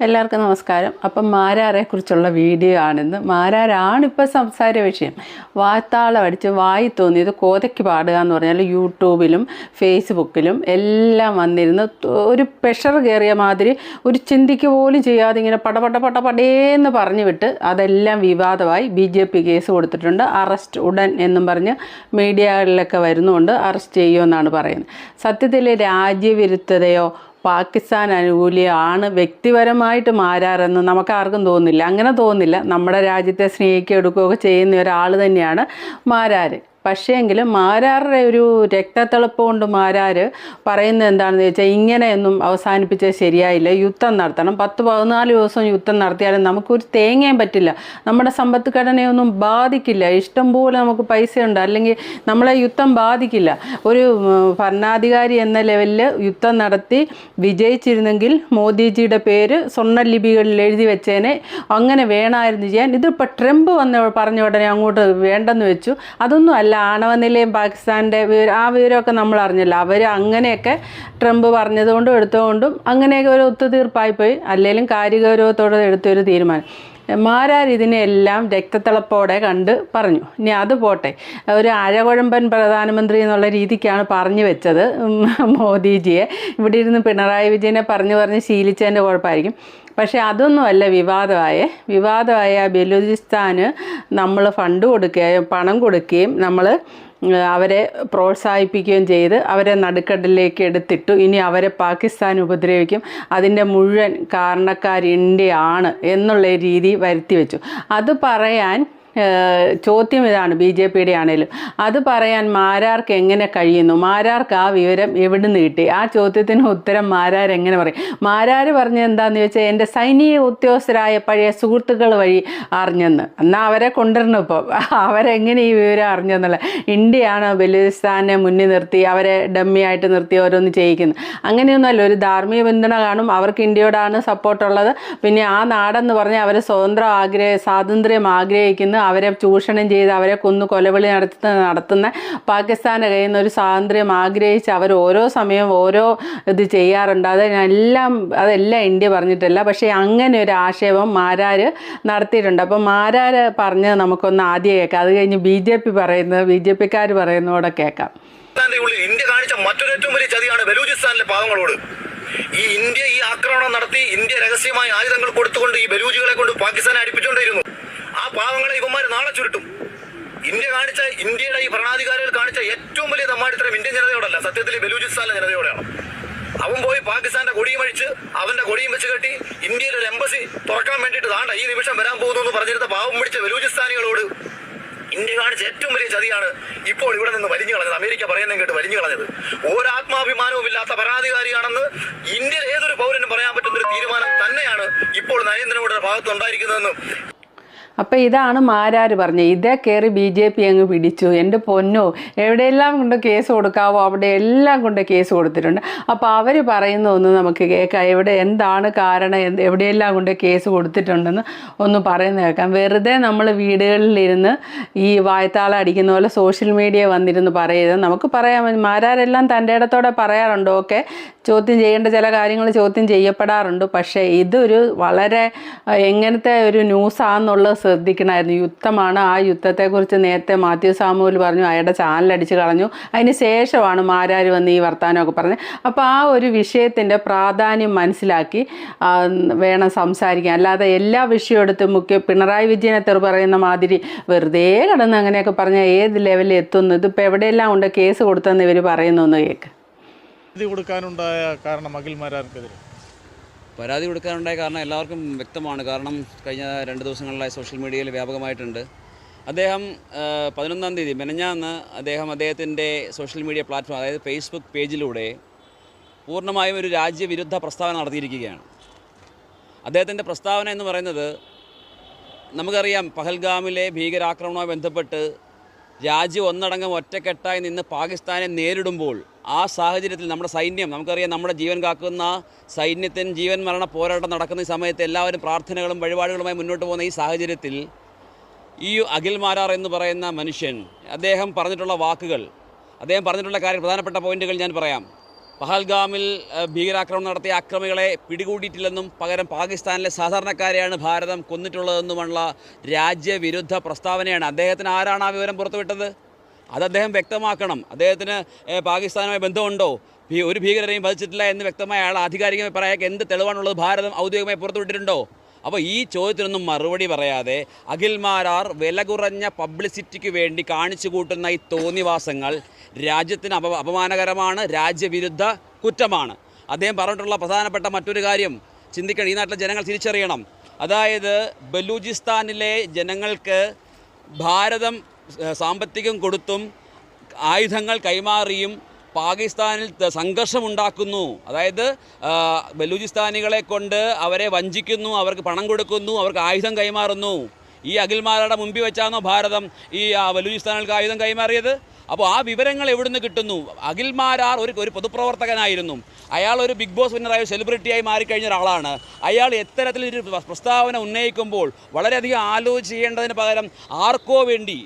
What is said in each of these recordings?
എല്ലാവർക്കും നമസ്കാരം. അപ്പം മാരാറെ കുറിച്ചുള്ള വീഡിയോ ആണിന്ന്. മാരാരാണ് ഇപ്പോൾ സംസാര വിഷയം. വാത്താളം അടിച്ച് വായി തോന്നിയത് കോതയ്ക്ക് പാടുക എന്ന് പറഞ്ഞാൽ യൂട്യൂബിലും ഫേസ്ബുക്കിലും എല്ലാം വന്നിരുന്ന് ഒരു പ്രഷർ കയറിയ മാതിരി ഒരു ചിന്തിക്ക് പോലും ചെയ്യാതെ ഇങ്ങനെ പടപട പട പടേന്ന് പറഞ്ഞു വിട്ട് അതെല്ലാം വിവാദമായി ബി ജെ പി കേസ് കൊടുത്തിട്ടുണ്ട്. അറസ്റ്റ് ഉടൻ എന്നും പറഞ്ഞ് മീഡിയകളിലൊക്കെ വരുന്നുണ്ട്. അറസ്റ്റ് ചെയ്യുമെന്നാണ് പറയുന്നത്. സത്യത്തിൽ രാജ്യവിരുദ്ധതയോ പാകിസ്ഥാൻ അനുകൂലിയാണ്. വ്യക്തിപരമായിട്ട് മാരാറെന്ന് നമുക്ക് ആർക്കും തോന്നില്ല അങ്ങനെ തോന്നില്ല നമ്മുടെ രാജ്യത്തെ സ്നേഹിക്കുകയൊക്കെ എടുക്കുകയൊക്കെ ചെയ്യുന്ന ഒരാൾ തന്നെയാണ് മാരാർ പക്ഷേങ്കിലും മാരാറുടെ ഒരു രക്തത്തിളപ്പ് കൊണ്ട് മാരാര് പറയുന്നത് എന്താണെന്ന് ചോദിച്ചാൽ ഇങ്ങനെയൊന്നും അവസാനിപ്പിച്ചാൽ ശരിയായില്ല. യുദ്ധം നടത്തണം. പത്ത് പതിനാല് ദിവസം യുദ്ധം നടത്തിയാലും നമുക്കൊരു തേങ്ങയും പറ്റില്ല. നമ്മുടെ സമ്പത്ത് ഘടനയൊന്നും ബാധിക്കില്ല. ഇഷ്ടം പോലെ നമുക്ക് പൈസയുണ്ട്. അല്ലെങ്കിൽ നമ്മളെ യുദ്ധം ബാധിക്കില്ല. ഒരു ഭരണാധികാരി എന്ന ലെവലിൽ യുദ്ധം നടത്തി വിജയിച്ചിരുന്നെങ്കിൽ മോദിജിയുടെ പേര് സ്വർണ ലിപികളിൽ എഴുതി വെച്ചേനെ. അങ്ങനെ വേണമായിരുന്നു ചെയ്യാൻ. ഇതിപ്പോൾ ട്രംപ് വന്ന പറഞ്ഞ ഉടനെ അങ്ങോട്ട് വേണ്ടെന്ന് വെച്ചു. അതൊന്നും അല്ല. ആണവ നിലയം പാകിസ്ഥാന്റെ വിവരം ആ വിവരമൊക്കെ നമ്മൾ അറിഞ്ഞല്ലോ. അവർ അങ്ങനെയൊക്കെ ട്രംപ് പറഞ്ഞതുകൊണ്ടും എടുത്തുകൊണ്ടും അങ്ങനെയൊക്കെ ഒരു ഒത്തുതീർപ്പായിപ്പോയി അല്ലെങ്കിലും കാര്യഗൗരവത്തോടെ എടുത്തൊരു തീരുമാനം. മാരാർ ഇതിനെല്ലാം രക്തത്തിളപ്പോടെ കണ്ട് പറഞ്ഞു. ഇനി അത് പോട്ടെ. ഒരു അഴകുഴമ്പൻ പ്രധാനമന്ത്രി എന്നുള്ള രീതിക്കാണ് പറഞ്ഞു വെച്ചത് മോദിജിയെ. ഇവിടെ ഇരുന്ന് പിണറായി വിജയനെ പറഞ്ഞു പറഞ്ഞ് ശീലിച്ചതിന്റെ കുഴപ്പമായിരിക്കും. പക്ഷേ അതൊന്നുമല്ല വിവാദമായ. വിവാദമായ ബലൂചിസ്ഥാന് നമ്മൾ ഫണ്ട് കൊടുക്കുകയും പണം കൊടുക്കുകയും നമ്മൾ അവരെ പ്രോത്സാഹിപ്പിക്കുകയും ചെയ്ത് അവരെ നടുക്കടലിലേക്ക് എടുത്തിട്ടു. ഇനി അവരെ പാകിസ്ഥാൻ ഉപദ്രവിക്കും. അതിന്റെ മുഴുവൻ കാരണക്കാർ ഇന്ത്യയാണ് എന്നുള്ള രീതി വരുത്തി വെച്ചു അത് പറയാൻ ചോദ്യം ഇതാണ് ബി ജെ പിയുടെ ആണേലും അത് പറയാൻ മാരാർക്ക് എങ്ങനെ കഴിയുന്നു? മാരാർക്ക് ആ വിവരം എവിടുന്ന് കിട്ടി? ആ ചോദ്യത്തിന് ഉത്തരം മാരാർ എങ്ങനെ പറയും? മാരാർ പറഞ്ഞത് എന്താണെന്ന് ചോദിച്ചാൽ എന്റെ സൈനിക ഉദ്യോഗസ്ഥരായ പഴയ സുഹൃത്തുക്കൾ വഴി അറിഞ്ഞെന്ന്. എന്നാൽ അവരെ കൊണ്ടുവരണം ഇപ്പോൾ അവരെങ്ങനെ ഈ വിവരം അറിഞ്ഞെന്നുള്ള? ഇന്ത്യയാണ് ബലൂചിസ്ഥാനെ മുന്നിൽ നിർത്തി അവരെ ഡമ്മിയായിട്ട് നിർത്തി ഓരോന്ന് ചെയ്യിക്കുന്നത് അങ്ങനെയൊന്നുമല്ല ഒരു ധാർമ്മിക പിന്തുണ കാണും അവർക്ക് ഇന്ത്യയോടാണ് സപ്പോർട്ടുള്ളത് പിന്നെ ആ നാടെന്ന് പറഞ്ഞാൽ അവർ സ്വതന്ത്രം ആഗ്രഹ സ്വാതന്ത്ര്യം ആഗ്രഹിക്കുന്നു. അവരെ ചൂഷണം ചെയ്ത് അവരെ കൊന്നു കൊലവിളി നടത്തുന്ന നടത്തുന്ന പാകിസ്ഥാന്റെ കയ്യിൽ നിന്ന് ഒരു സ്വാതന്ത്ര്യം ആഗ്രഹിച്ച് അവർ ഓരോ സമയവും ഓരോ ഇത് ചെയ്യാറുണ്ട്. അത് എല്ലാം അതെല്ലാം ഇന്ത്യ പറഞ്ഞിട്ടില്ല. പക്ഷേ അങ്ങനെ ഒരു ആക്ഷേപം മാരാർ നടത്തിയിട്ടുണ്ട്. അപ്പം മാരാർ പറഞ്ഞത് നമുക്കൊന്ന് ആദ്യം കേൾക്കാം. അത് കഴിഞ്ഞ് ബി ജെ പി പറയുന്നത് ബി ജെ പിക്കാർ പറയുന്നതോടെ കേൾക്കാം. ഇന്ത്യ കാണിച്ച മറ്റൊരു ഏറ്റവും വലിയ ചതിയാണ് ബലൂചിസ്ഥാനിലെ പാവങ്ങളോട്. ഈ ഇന്ത്യ ഈ ആക്രമണം നടത്തി ഇന്ത്യ രഹസ്യമായി ആയുധങ്ങൾ കൊടുത്തുകൊണ്ട് ഈ ബലൂജികളെ കൊണ്ട് പാകിസ്ഥാനെ അടിപ്പിച്ചുകൊണ്ടിരുന്നു ആ പാവങ്ങളെ ഇവന്മാർ നാളെ ചുരുട്ടും. ഇന്ത്യ കാണിച്ച ഇന്ത്യയുടെ ഈ ഭരണാധികാരികൾ കാണിച്ച ഏറ്റവും വലിയ തമ്മാടിത്തരം ഇന്ത്യൻ ജനതയോടല്ല സത്യത്തിൽ ബലൂചിസ്ഥാനിലെ ജനതയോടെയാണ്. അവൻ പോയി പാകിസ്ഥാന്റെ കൊടിയും അഴിച്ച് അവന്റെ കൊടിയും വെച്ച് കെട്ടി ഇന്ത്യയിൽ ഒരു എംബസി തുറക്കാൻ വേണ്ടിയിട്ട് താണ്ട ഈ നിമിഷം വരാൻ പോകുന്നു എന്ന് പറഞ്ഞിരുന്ന പാവം പിടിച്ച ബലൂചിസ്ഥാനികളോട് ഇന്ത്യ കാണിച്ച ഏറ്റവും വലിയ ചതിയാണ് ഇപ്പോൾ ഇവിടെ നിന്ന് വലിഞ്ഞു കളഞ്ഞത്. അമേരിക്ക പറയുന്നത് കേട്ട് വലിഞ്ഞു കളഞ്ഞത്. ഒരാത്മാഭിമാനവും ഇല്ലാത്ത ഭരണാധികാരിയാണെന്ന് ഇന്ത്യയിൽ ഏതൊരു പൗരനും പറയാൻ പറ്റുന്ന ഒരു തീരുമാനം തന്നെയാണ് ഇപ്പോൾ നരേന്ദ്രമോദിയുടെ ഭാഗത്ത് അപ്പം ഇതാണ് മാരാർ പറഞ്ഞത്. ഇതേ കയറി ബി ജെ പി അങ്ങ് പിടിച്ചു. എന്റെ പൊന്നോ എവിടെയെല്ലാം കൊണ്ട് കേസ് കൊടുക്കാവോ അവിടെ എല്ലാം കൊണ്ട് കേസ് കൊടുത്തിട്ടുണ്ട്. അപ്പോൾ അവർ പറയുന്ന ഒന്ന് നമുക്ക് കേൾക്കാം. എവിടെ എന്താണ് കാരണം എവിടെയെല്ലാം കൊണ്ട് കേസ് കൊടുത്തിട്ടുണ്ടെന്ന് ഒന്ന് പറയുന്ന കേൾക്കാം. വെറുതെ നമ്മൾ വീടുകളിലിരുന്ന് ഈ വായത്താളം അടിക്കുന്ന പോലെ സോഷ്യൽ മീഡിയ വന്നിരുന്ന് പറയരുത് നമുക്ക് പറയാൻ മാരാരെല്ലാം തന്റെ ഇടത്തോടെ പറയാറുണ്ടോ? ഓക്കെ ചോദ്യം ചെയ്യേണ്ട ചില കാര്യങ്ങൾ ചോദ്യം ചെയ്യപ്പെടാറുണ്ട്. പക്ഷേ ഇതൊരു വളരെ എങ്ങനത്തെ ഒരു ന്യൂസാണെന്നുള്ളത് ശ്രദ്ധിക്കണമായിരുന്നു. യുദ്ധമാണ്. ആ യുദ്ധത്തെക്കുറിച്ച് നേരത്തെ മാത്യു സാമുവൽ പറഞ്ഞു. അയാളുടെ ചാനൽ കളഞ്ഞു. അതിന് ശേഷമാണ് മാരാർ വന്ന് ഈ വർത്തമാനമൊക്കെ പറഞ്ഞത്. അപ്പോൾ ആ ഒരു വിഷയത്തിന്റെ പ്രാധാന്യം മനസ്സിലാക്കി വേണം സംസാരിക്കാൻ. അല്ലാതെ എല്ലാ വിഷയവും എടുത്ത് മുഖ്യ പിണറായി വിജയനെ തെറു പറയുന്ന മാതിരി വെറുതെ കിടന്ന് അങ്ങനെയൊക്കെ പറഞ്ഞാൽ ഏത് ലെവലിൽ എത്തുന്നു? ഇതിപ്പോൾ എവിടെയെല്ലാം ഉണ്ട്? കേസ് കൊടുത്തെന്ന് ഇവർ പറയുന്നു കേൾക്ക് ഇത് കൊടുക്കാനുണ്ടായ കാരണം അഖിൽമാരാർക്കെതിരെ പരാതി കൊടുക്കാനുണ്ടായ കാരണം എല്ലാവർക്കും വ്യക്തമാണ്. കാരണം കഴിഞ്ഞ രണ്ട് ദിവസങ്ങളിലായി സോഷ്യൽ മീഡിയയിൽ വ്യാപകമായിട്ടുണ്ട്. അദ്ദേഹം പതിനൊന്നാം തീയതി മെനഞ്ഞാന്ന് അദ്ദേഹം അദ്ദേഹത്തിന്റെ സോഷ്യൽ മീഡിയ പ്ലാറ്റ്ഫോം അതായത് ഫേസ്ബുക്ക് പേജിലൂടെ പൂർണമായും ഒരു രാജ്യവിരുദ്ധ പ്രസ്താവന നടത്തിയിരിക്കുകയാണ്. അദ്ദേഹത്തിന്റെ പ്രസ്താവന എന്ന് പറയുന്നത് നമുക്കറിയാം പഹൽഗാമിലെ ഭീകരാക്രമണവുമായി ബന്ധപ്പെട്ട് രാജ്യം ഒന്നടങ്കം ഒറ്റക്കെട്ടായി നിന്ന് പാകിസ്ഥാനെ നേരിടുമ്പോൾ ആ സാഹചര്യത്തിൽ നമ്മുടെ സൈന്യം നമുക്കറിയാം നമ്മുടെ ജീവൻ കാക്കുന്ന സൈന്യത്തിന് ജീവൻ മരണ പോരാട്ടം നടക്കുന്ന ഈ സമയത്ത് എല്ലാവരും പ്രാർത്ഥനകളും വഴിപാടുകളുമായി മുന്നോട്ട് പോകുന്ന ഈ സാഹചര്യത്തിൽ ഈ അഖിൽ മാരാർ എന്ന് പറയുന്ന മനുഷ്യൻ അദ്ദേഹം പറഞ്ഞിട്ടുള്ള വാക്കുകൾ അദ്ദേഹം പറഞ്ഞിട്ടുള്ള കാര്യം പ്രധാനപ്പെട്ട പോയിന്റുകൾ ഞാൻ പറയാം. പഹൽഗാമിൽ ഭീകരാക്രമണം നടത്തിയ അക്രമികളെ പിടികൂടിയിട്ടില്ലെന്നും പകരം പാകിസ്ഥാനിലെ സാധാരണക്കാരെയാണ് ഭാരതം കൊന്നിട്ടുള്ളതെന്നുമുള്ള രാജ്യവിരുദ്ധ പ്രസ്താവനയാണ്. അദ്ദേഹത്തിന് ആരാണ് ആ വിവരം പുറത്തുവിട്ടത്? അത് അദ്ദേഹം വ്യക്തമാക്കണം. അദ്ദേഹത്തിന് പാകിസ്ഥാനുമായി ബന്ധമുണ്ടോ? ഒരു ഭീകരരെയും വധിച്ചിട്ടില്ല എന്ന് വ്യക്തമായ അയാൾ ആധികാരികമായി പറയാൻ എന്ത് തെളിവാണുള്ളത്? ഭാരതം ഔദ്യോഗികമായി പുറത്തുവിട്ടിട്ടുണ്ടോ? അപ്പോൾ ഈ ചോദ്യത്തിനൊന്നും മറുപടി പറയാതെ അഖിൽമാരാർ വില കുറഞ്ഞ പബ്ലിസിറ്റിക്ക് വേണ്ടി കാണിച്ചു കൂട്ടുന്ന ഈ തോന്നിവാസങ്ങൾ രാജ്യത്തിന് അപ അപമാനകരമാണ് രാജ്യവിരുദ്ധ കുറ്റമാണ്. അദ്ദേഹം പറഞ്ഞിട്ടുള്ള പ്രധാനപ്പെട്ട മറ്റൊരു കാര്യം ചിന്തിക്കണം ഈ നാട്ടിലെ ജനങ്ങൾ തിരിച്ചറിയണം. അതായത് ബലൂചിസ്ഥാനിലെ ജനങ്ങൾക്ക് ഭാരതം സാമ്പത്തികം കൊടുത്തും ആയുധങ്ങൾ കൈമാറിയും പാകിസ്ഥാനിൽ സംഘർഷമുണ്ടാക്കുന്നു. അതായത് ബലൂചിസ്ഥാനികളെ കൊണ്ട് അവരെ വഞ്ചിക്കുന്നു അവർക്ക് പണം കൊടുക്കുന്നു അവർക്ക് ആയുധം കൈമാറുന്നു. ഈ അഖിൽമാരുടെ മുമ്പിൽ വെച്ചാണോ ഭാരതം ഈ ബലൂചിസ്ഥാനികൾക്ക് ആയുധം കൈമാറിയത്? അപ്പോൾ ആ വിവരങ്ങൾ എവിടുന്ന് കിട്ടുന്നു? അഖിൽമാരാർ ഒരു ഒരു പൊതുപ്രവർത്തകനായിരുന്നു. അയാൾ ഒരു ബിഗ് ബോസ് വിന്നറായ സെലിബ്രിറ്റിയായി മാറിക്കഴിഞ്ഞ ഒരാളാണ്. അയാൾ എത്തരത്തിലൊരു പ്രസ്താവന ഉന്നയിക്കുമ്പോൾ വളരെയധികം ആലോചിച്ച് ചെയ്യേണ്ടതിന് പകരം ആർക്കോ വേണ്ടി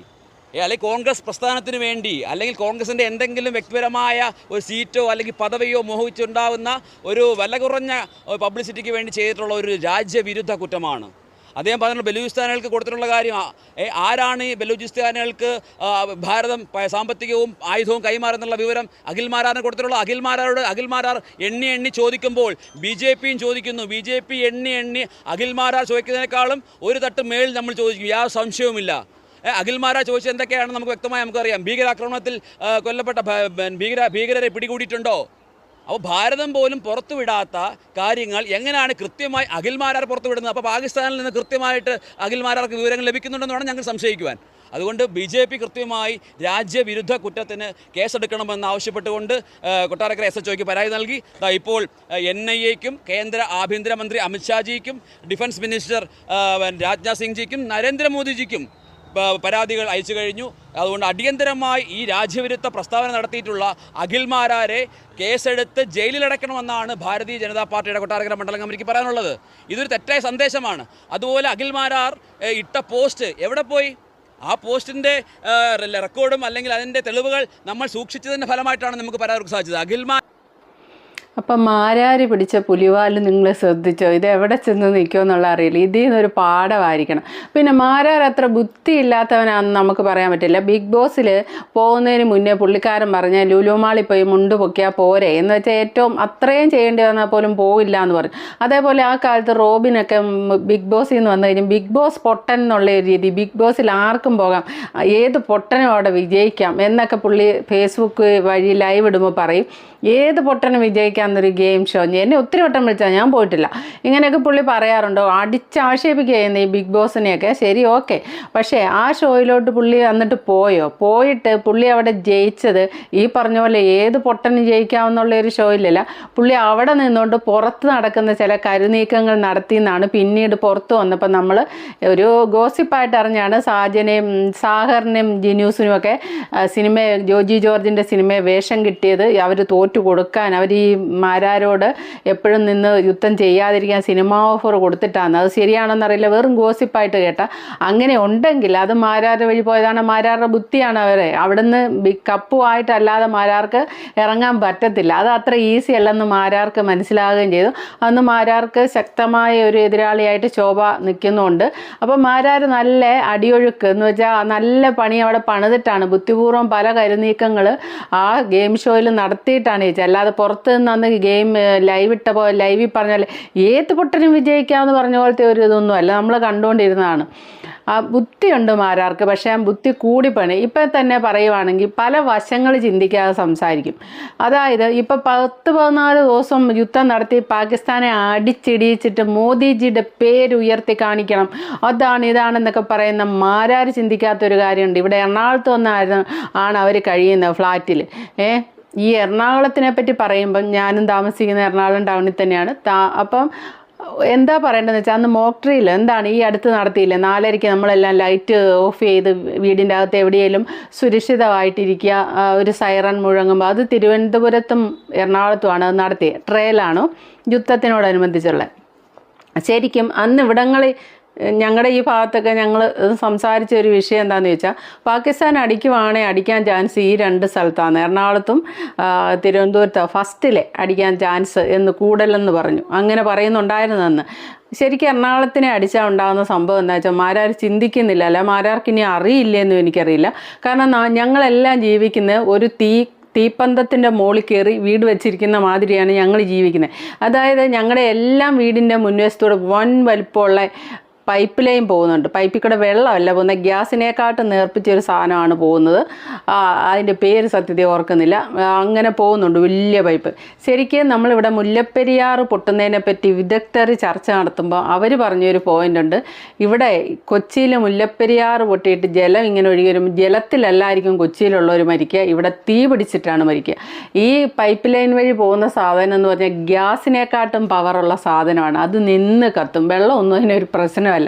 അല്ലെങ്കിൽ കോൺഗ്രസ് പ്രസ്ഥാനത്തിന് വേണ്ടി അല്ലെങ്കിൽ കോൺഗ്രസിന്റെ എന്തെങ്കിലും വ്യക്തിപരമായ ഒരു സീറ്റോ അല്ലെങ്കിൽ പദവിയോ മോഹിച്ചുണ്ടാവുന്ന ഒരു വില കുറഞ്ഞ പബ്ലിസിറ്റിക്ക് വേണ്ടി ചെയ്തിട്ടുള്ള ഒരു രാജ്യവിരുദ്ധ കുറ്റമാണ്. അദ്ദേഹം പറഞ്ഞു ബലൂചിസ്ഥാനുകൾക്ക് കൊടുത്തിട്ടുള്ള കാര്യം ആരാണ് ഈ ബലൂചിസ്ഥാനുകൾക്ക് ഭാരതം സാമ്പത്തികവും ആയുധവും കൈമാറുന്നുള്ള വിവരം അഖിൽമാരാറിന് കൊടുത്തിട്ടുള്ള അഖിൽമാരാരോട് അഖിൽമാരാർ എണ്ണി എണ്ണി ചോദിക്കുമ്പോൾ ബി ജെ പിയും ചോദിക്കുന്നു. ബി ജെ പി എണ്ണി എണ്ണി അഖിൽമാരാർ ചോദിക്കുന്നതിനേക്കാളും ഒരു തട്ട് മേളിൽ നമ്മൾ ചോദിക്കും. യാതൊരു സംശയവുമില്ല. അഖിൽമാരാ ചോദിച്ചത് എന്തൊക്കെയാണ് നമുക്ക് വ്യക്തമായി നമുക്കറിയാം. ഭീകരാക്രമണത്തിൽ കൊല്ലപ്പെട്ട ഭീകര ഭീകരരെ പിടികൂടിയിട്ടുണ്ടോ? അപ്പോൾ ഭാരതം പോലും പുറത്തുവിടാത്ത കാര്യങ്ങൾ എങ്ങനെയാണ് കൃത്യമായി അഖിൽമാരാർ പുറത്തുവിടുന്നത് അപ്പോൾ പാകിസ്ഥാനിൽ നിന്ന് കൃത്യമായിട്ട് അഖിൽമാരാർക്ക് വിവരങ്ങൾ ലഭിക്കുന്നുണ്ടെന്ന് വേണം ഞങ്ങൾ സംശയിക്കുവാൻ. അതുകൊണ്ട് ബി ജെ പി കൃത്യമായി രാജ്യവിരുദ്ധ കുറ്റത്തിന് കേസെടുക്കണമെന്ന് ആവശ്യപ്പെട്ടുകൊണ്ട് കൊട്ടാരക്കര എസ് എച്ച് ഒക്ക് പരാതി നൽകി. ഇപ്പോൾ എൻ ഐ എക്കും കേന്ദ്ര ആഭ്യന്തരമന്ത്രി അമിത്ഷാജിക്കും ഡിഫൻസ് മിനിസ്റ്റർ രാജ്നാഥ് സിംഗ്ജിക്കും നരേന്ദ്രമോദിജിക്കും പരാതികൾ അയച്ചു കഴിഞ്ഞു. അതുകൊണ്ട് അടിയന്തരമായി ഈ രാജ്യവിരുദ്ധ പ്രസ്താവന നടത്തിയിട്ടുള്ള അഖിൽമാരാരെ കേസെടുത്ത് ജയിലിലടക്കണമെന്നാണ് ഭാരതീയ ജനതാ പാർട്ടിയുടെ കൊട്ടാരക്കര മണ്ഡലം കമ്മിറ്റിക്ക് പറയാനുള്ളത്. ഇതൊരു തെറ്റായ സന്ദേശമാണ്. അതുപോലെ അഖിൽമാരാർ ഇട്ട പോസ്റ്റ് എവിടെ പോയി? ആ പോസ്റ്റിന്റെ റെക്കോർഡും അല്ലെങ്കിൽ അതിന്റെ തെളിവുകൾ നമ്മൾ സൂക്ഷിച്ചതിന്റെ ഫലമായിട്ടാണ് നമുക്ക് പരാതി സാധിച്ചത്. അഖിൽമാർ അപ്പം മാരാരി പിടിച്ച പുലിവാൽ നിങ്ങൾ ശ്രദ്ധിച്ചോ? ഇത് എവിടെ ചെന്ന് നിൽക്കുമോ എന്നുള്ള അറിയില്ല. ഇതിൽ നിന്നൊരു പാഠമായിരിക്കണം. പിന്നെ മാരാർ അത്ര ബുദ്ധിയില്ലാത്തവനാണെന്ന് നമുക്ക് പറയാൻ പറ്റില്ല. ബിഗ് ബോസിൽ പോകുന്നതിന് മുന്നേ പുള്ളിക്കാരൻ പറഞ്ഞ ലുലുമാളിൽ പോയി മുണ്ട് പൊക്കിയാൽ പോരെ. എന്ന് വെച്ചാൽ ഏറ്റവും അത്രയും ചെയ്യേണ്ടി വന്നാൽ പോലും പോയില്ല എന്ന് പറഞ്ഞു. അതേപോലെ ആ കാലത്ത് റോബിനൊക്കെ ബിഗ് ബോസിൽ നിന്ന് വന്നു കഴിഞ്ഞാൽ ബിഗ് ബോസ് പൊട്ടൻ എന്നുള്ള ഒരു രീതി ബിഗ് ബോസിൽ ആർക്കും പോകാം ഏത് പൊട്ടനും അവിടെ വിജയിക്കാം എന്നൊക്കെ പുള്ളി ഫേസ്ബുക്ക് വഴി ലൈവ് ഇടുമ്പോൾ പറയും. ഏത് പൊട്ടനും വിജയിക്കാമെന്നൊരു ഗെയിം ഷോ എന്നെ ഒത്തിരി വട്ടം വിളിച്ചാൽ ഞാൻ പോയിട്ടില്ല. ഇങ്ങനെയൊക്കെ പുള്ളി പറയാറുണ്ടോ? അടിച്ചാക്ഷേപിക്കുകയായിരുന്നു ഈ ബിഗ് ബോസിനെയൊക്കെ. ശരി ഓക്കെ പക്ഷേ ആ ഷോയിലോട്ട് പുള്ളി വന്നിട്ട് പോയോ? പോയിട്ട് പുള്ളി അവിടെ ജയിച്ചത് ഈ പറഞ്ഞ പോലെ ഏത് പൊട്ടനും ജയിക്കാവുന്നുള്ള ഒരു ഷോയിലല്ല പുള്ളി അവിടെ നിന്നുകൊണ്ട് പുറത്ത് നടക്കുന്ന ചില കരുനീക്കങ്ങൾ നടത്തി എന്നാണ് പിന്നീട് പുറത്ത് വന്നപ്പോൾ നമ്മൾ ഒരു ഗോസിപ്പായിട്ട് അറിഞ്ഞാണ് സാജനെയും സാഹറിനെയും ജിന്യൂസിനും ഒക്കെ സിനിമ ജോജി ജോർജിന്റെ സിനിമയെ വേഷം കിട്ടിയത്. അവർ തോറ്റു കൊടുക്കാൻ അവർ ഈ മാരാരോട് എപ്പോഴും നിന്ന് യുദ്ധം ചെയ്യാതിരിക്കാൻ സിനിമ ഓഫർ കൊടുത്തിട്ടാണ് അത് ശരിയാണെന്നറിയില്ല. വെറും ഗോസിപ്പായിട്ട് കേട്ട. അങ്ങനെ ഉണ്ടെങ്കിൽ അത് മാരാർ വഴി പോയതാണ്. മാരാരുടെ ബുദ്ധിയാണ് അവരെ. അവിടുന്ന് കപ്പുമായിട്ടല്ലാതെ മാരാർക്ക് ഇറങ്ങാൻ പറ്റത്തില്ല. അത് അത്ര ഈസി അല്ലെന്ന് മാരാർക്ക് മനസ്സിലാകുകയും ചെയ്തു. അന്ന് മാരാർക്ക് ശക്തമായ ഒരു എതിരാളിയായിട്ട് ശോഭ നിൽക്കുന്നുണ്ട്. അപ്പോൾ മാരാർ നല്ല അടിയൊഴുക്ക് എന്ന് വെച്ചാൽ നല്ല പണി അവിടെ പണിതിട്ടാണ്. ബുദ്ധിപൂർവം പല കരുനീക്കങ്ങൾ ആ ഗെയിം ഷോയിൽ നടത്തിയിട്ടാണ് ചേച്ചി അല്ലാതെ പുറത്ത് നിന്ന് അന്ന് ഗെയിം ലൈവ് ഇട്ട പോലെ ലൈവിൽ പറഞ്ഞാൽ ഏത് പൊട്ടനും വിജയിക്കാമെന്ന് പറഞ്ഞ പോലത്തെ ഒരു ഇതൊന്നും അല്ല. നമ്മൾ കണ്ടുകൊണ്ടിരുന്നതാണ് ആ ബുദ്ധിയുണ്ട് മാരാർക്ക്. പക്ഷേ ആ ബുദ്ധി കൂടി പണി ഇപ്പം തന്നെ പറയുവാണെങ്കിൽ പല വശങ്ങൾ ചിന്തിക്കാതെ സംസാരിക്കും. അതായത് ഇപ്പം പത്ത് പതിനാല് ദിവസം യുദ്ധം നടത്തി പാകിസ്ഥാനെ അടിച്ചിടിയിച്ചിട്ട് മോദിജിയുടെ പേര് ഉയർത്തി കാണിക്കണം. അതാണ് ഇതാണെന്നൊക്കെ പറയുന്ന മാരാർ ചിന്തിക്കാത്തൊരു കാര്യമുണ്ട്. ഇവിടെ എറണാകുളത്ത് വന്നായിരുന്നു ആണ് അവർ കഴിയുന്നത് ഫ്ലാറ്റിൽ ഏ ഈ എറണാകുളത്തിനെ പറ്റി പറയുമ്പം ഞാനും താമസിക്കുന്ന എറണാകുളം ടൗണിൽ തന്നെയാണ്. താ അപ്പം എന്താ പറയേണ്ടതെന്ന് വെച്ചാൽ അന്ന് മോക്ട്രിയിൽ എന്താണ് ഈ അടുത്ത് നടത്തിയില്ല? നാലരയ്ക്ക് നമ്മളെല്ലാം ലൈറ്റ് ഓഫ് ചെയ്ത് വീടിന്റെ അകത്ത് എവിടെയെങ്കിലും സുരക്ഷിതമായിട്ടിരിക്കുക ഒരു സൈറൺ മുഴങ്ങുമ്പോൾ അത് തിരുവനന്തപുരത്തും എറണാകുളത്തുമാണ് അത് നടത്തിയത് ട്രെയിലാണോ യുദ്ധത്തിനോടനുബന്ധിച്ചുള്ള. ശരിക്കും അന്ന് ഇവിടങ്ങളിൽ ഞങ്ങളുടെ ഈ ഭാഗത്തൊക്കെ ഞങ്ങൾ സംസാരിച്ച ഒരു വിഷയം എന്താണെന്ന് ചോദിച്ചാൽ പാകിസ്ഥാൻ അടിക്കുവാണെങ്കിൽ അടിക്കാൻ ചാൻസ് ഈ രണ്ട് സ്ഥലത്താണ്. എറണാകുളത്തും തിരുവനന്തപുരത്ത് ഫസ്റ്റിലെ അടിക്കാൻ ചാൻസ് എന്ന് കൂടുതലെന്ന് പറഞ്ഞു. അങ്ങനെ പറയുന്നുണ്ടായിരുന്നെന്ന് ശരിക്കും എറണാകുളത്തിനെ അടിച്ചാൽ ഉണ്ടാകുന്ന സംഭവം എന്താ വെച്ചാൽ മാരാർ ചിന്തിക്കുന്നില്ല. അല്ല മാരാർക്ക് ഇനി അറിയില്ലെന്നും എനിക്കറിയില്ല. കാരണം ഞങ്ങളെല്ലാം ജീവിക്കുന്നത് ഒരു തീ തീപ്പന്തത്തിന്റെ മുകളിൽ കയറി വീട് വെച്ചിരിക്കുന്ന മാതിരിയാണ് ഞങ്ങൾ ജീവിക്കുന്നത് അതായത് ഞങ്ങളുടെ എല്ലാം വീടിന്റെ മുൻവശത്തൂടെ വൻ വലിപ്പമുള്ള പൈപ്പ് ലൈൻ പോകുന്നുണ്ട്. പൈപ്പിൽ കൂടെ വെള്ളമല്ല പോകുന്നത്. ഗ്യാസിനെക്കാട്ടും നേർപ്പിച്ചൊരു സാധനമാണ് പോകുന്നത്. അതിന്റെ പേര് സത്യത ഓർക്കുന്നില്ല. അങ്ങനെ പോകുന്നുണ്ട് വലിയ പൈപ്പ്. ശരിക്കും നമ്മളിവിടെ മുല്ലപ്പെരിയാർ പൊട്ടുന്നതിനെ പറ്റി വിദഗ്ധർ ചർച്ച നടത്തുമ്പോൾ അവർ പറഞ്ഞൊരു പോയിന്റ് ഉണ്ട്. ഇവിടെ കൊച്ചിയിൽ മുല്ലപ്പെരിയാർ പൊട്ടിയിട്ട് ജലം ഇങ്ങനെ ഒഴുകി വരും ജലത്തിലല്ലായിരിക്കും കൊച്ചിയിലുള്ളവർ മരിക്കുക. ഇവിടെ തീ പിടിച്ചിട്ടാണ് മരിക്കുക. ഈ പൈപ്പ് ലൈൻ വഴി പോകുന്ന സാധനം എന്ന് പറഞ്ഞാൽ ഗ്യാസിനെക്കാട്ടും പവറുള്ള സാധനമാണ്. അത് നിന്ന് കത്തും. വെള്ളമൊന്നും അതിനൊരു പ്രശ്നമല്ല.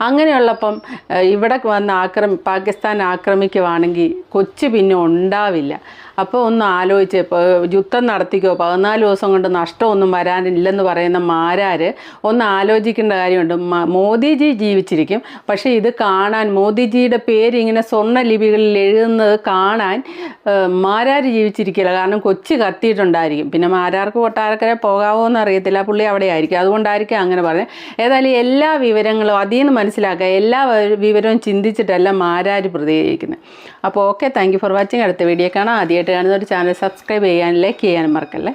അങ്ങനെയുള്ളപ്പം ഏഹ്, ഇവിടെ വന്ന് ആക്രമി പാകിസ്ഥാൻ ആക്രമിക്കുവാണെങ്കിൽ കൊച്ചു പിന്നെ ഉണ്ടാവില്ല. അപ്പോൾ ഒന്ന് ആലോചിച്ച് ഇപ്പോൾ യുദ്ധം നടത്തിക്കോ? പതിനാല് ദിവസം കൊണ്ട് നഷ്ടമൊന്നും വരാനില്ലെന്ന് പറയുന്ന മാരാർ ഒന്ന് ആലോചിക്കേണ്ട കാര്യമുണ്ട്. മോദിജി ജീവിച്ചിരിക്കും. പക്ഷേ ഇത് കാണാൻ മോദിജിയുടെ പേര് ഇങ്ങനെ സ്വർണ ലിപികളിൽ എഴുതുന്നത് കാണാൻ മാരാർ ജീവിച്ചിരിക്കില്ല. കാരണം കൊച്ചി കത്തിയിട്ടുണ്ടായിരിക്കും. പിന്നെ മാരാർക്ക് കൊട്ടാരക്കര പോകാവോ എന്ന് അറിയത്തില്ല പുള്ളി അവിടെ ആയിരിക്കും അതുകൊണ്ടായിരിക്കും അങ്ങനെ പറഞ്ഞത്. ഏതായാലും എല്ലാ വിവരങ്ങളും അതിൽ നിന്ന് മനസ്സിലാക്കുക. എല്ലാ വിവരവും ചിന്തിച്ചിട്ടല്ല മാരാർ പ്രതികരിക്കുന്നത്. അപ്പോൾ ഓക്കെ. Thank for watching. അടുത്ത വീഡിയോ കാണാം. ആദ്യമായിട്ട് കാണുന്ന ഒരു ചാനൽ സബ്സ്ക്രൈബ് ചെയ്യാനും ലൈക്ക് ചെയ്യാനും മറക്കല്ലേ?